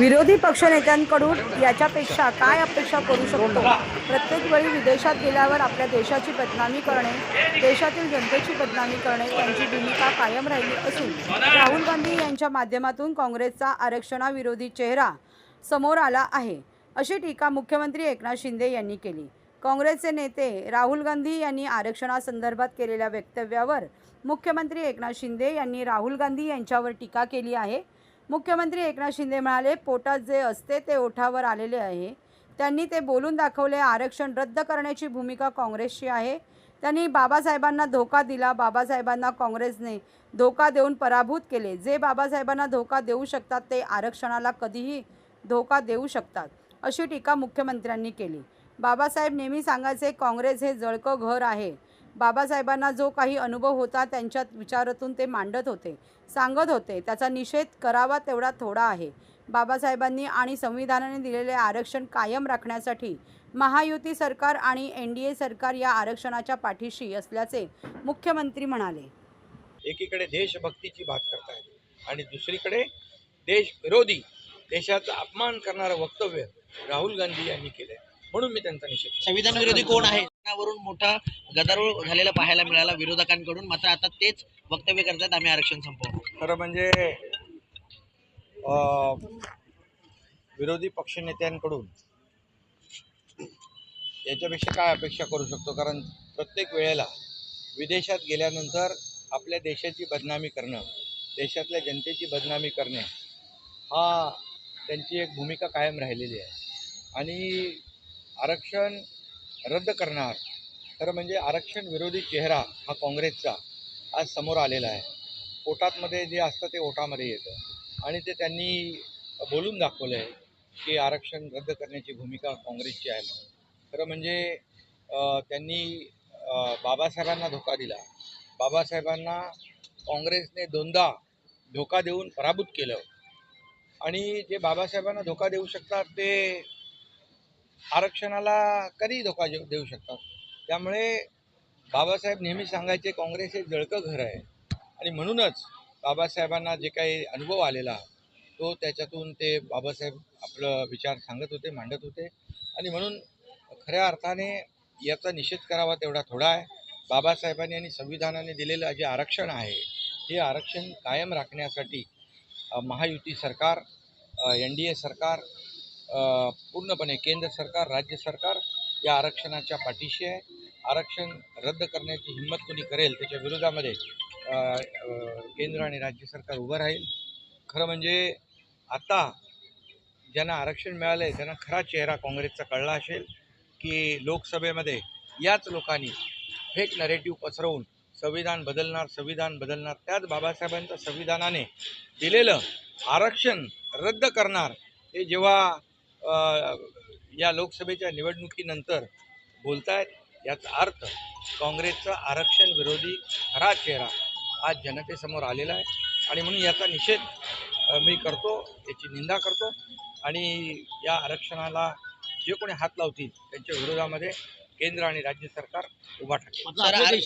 विरोधी पक्षनेत्यांकडून याच्यापेक्षा काय अपेक्षा करू शकतो? प्रत्येक वेळी विदेशात गेल्यावर आपल्या देशाची बदनामी करणे देशातील जनतेची बदनामी करणे यांची भूमिका कायम राहिली असून राहुल गांधी यांच्या माध्यमातून काँग्रेसचा आरक्षणाविरोधी चेहरा समोर आला आहे अशी टीका मुख्यमंत्री एकनाथ शिंदे यांनी केली. काँग्रेसचे नेते राहुल गांधी यांनी आरक्षणासंदर्भात केलेल्या वक्तव्यावर मुख्यमंत्री एकनाथ शिंदे यांनी राहुल गांधी यांच्यावर टीका केली आहे. मुख्यमंत्री एकनाथ शिंदे म्हणाले पोटात जे असते ते ओठावर आलेले आहे. त्यांनी ते बोलून दाखवले आरक्षण रद्द करण्याची भूमिका काँग्रेसची आहे. त्यांनी बाबासाहेबांना धोका दिला बाबासाहेबांना काँग्रेसने धोका देऊन पराभूत केले. जे बाबासाहेबांना धोका देऊ शकतात ते आरक्षणाला कधीही धोका देऊ शकतात अशी टीका मुख्यमंत्र्यांनी केली. बाबासाहेब नेहमी सांगायचे काँग्रेस हे जळकं घर आहे. बाबासाहेबांना जो काही अनुभव होता त्यांच्या विचारातून ते मांडत होते सांगत होते. त्याचा निषेध करावा तेवढा थोडा आहे. बाबासाहेबांनी आणि संविधानाने दिलेले आरक्षण कायम राखण्यासाठी महायुती सरकार आणि एन डी ए सरकार या आरक्षणाच्या पाठीशी असल्याचे मुख्यमंत्री म्हणाले. एकीकडे देशभक्तीची बात करतायत आणि दुसरीकडे देश विरोधी देशाचा अपमान करणारं वक्तव्य राहुल गांधी यांनी केलंय. म्हणून मी त्यांचा निषेध. संविधान विरोधी कोण आहे? वरून मोठा गदारोळ झालेला पाहायला मिळाला विरोधकांकडून. मात्र आता तेच वक्तव्य करतात आम्ही आरक्षण संपवू. खरं म्हणजे विरोधी पक्षनेत्यांकडून याच्यापेक्षा काय अपेक्षा करू शकतो? कारण प्रत्येक वेळेला विदेशात गेल्यानंतर आपल्या देशाची बदनामी करणं देशातल्या जनतेची बदनामी करणे हा त्यांची एक भूमिका कायम राहिलेली आहे. आणि आरक्षण रद्द करणार. खरं म्हणजे आरक्षण विरोधी चेहरा हा काँग्रेसचा आज समोर आलेला आहे. पोटातमध्ये जे असतं ते ओटामध्ये येतं. आणि ते त्यांनी बोलून दाखवलं आहे की आरक्षण रद्द करण्याची भूमिका काँग्रेसची आहे म्हणून. खरं म्हणजे त्यांनी बाबासाहेबांना धोका दिला. बाबासाहेबांना काँग्रेसने दोनदा धोका देऊन पराभूत केलं. आणि जे बाबासाहेबांना धोका देऊ शकतात ते आरक्षणाला कधी धोका देऊ देऊ शकतात? त्यामुळे बाबासाहेब नेहमी सांगायचे काँग्रेस हे जळकं घर आहे. आणि म्हणूनच बाबासाहेबांना जे काही अनुभव आलेला तो त्याच्यातून ते बाबासाहेब आपलं विचार सांगत होते मांडत होते. आणि म्हणून खऱ्या अर्थाने याचा निषेध करावा तेवढा थोडा आहे. बाबासाहेबांनी आणि संविधानाने दिलेलं जे आरक्षण आहे हे आरक्षण कायम राखण्यासाठी महायुती सरकार एन डी ए सरकार पूर्णपणे केंद्र सरकार राज्य सरकार या आरक्षणाच्या पाठीशी आहे. आरक्षण रद्द करण्याची हिंमत कोणी करेल त्याच्या विरोधामध्ये केंद्र आणि राज्य सरकार उभं राहील. खरं म्हणजे आता ज्यांना आरक्षण मिळालं आहे त्यांना खरा चेहरा काँग्रेसचा कळला असेल की लोकसभेमध्ये याच लोकांनी फेक नरेटिव्ह पसरवून संविधान बदलणार संविधान बदलणार त्याच बाबासाहेबांच्या संविधानाने दिलेलं आरक्षण रद्द करणार हे जेव्हा या लोकसभेच्या निवडणुकीनंतर बोलतायत याचा अर्थ काँग्रेसचा आरक्षण विरोधी खरा चेहरा आज जनतेसमोर आलेला आहे. आणि म्हणून याचा निषेध मी करतो याची निंदा करतो. आणि या आरक्षणाला जे कोणी हात लावतील त्यांच्या विरोधामध्ये केंद्र आणि राज्य सरकार उभा ठाकेल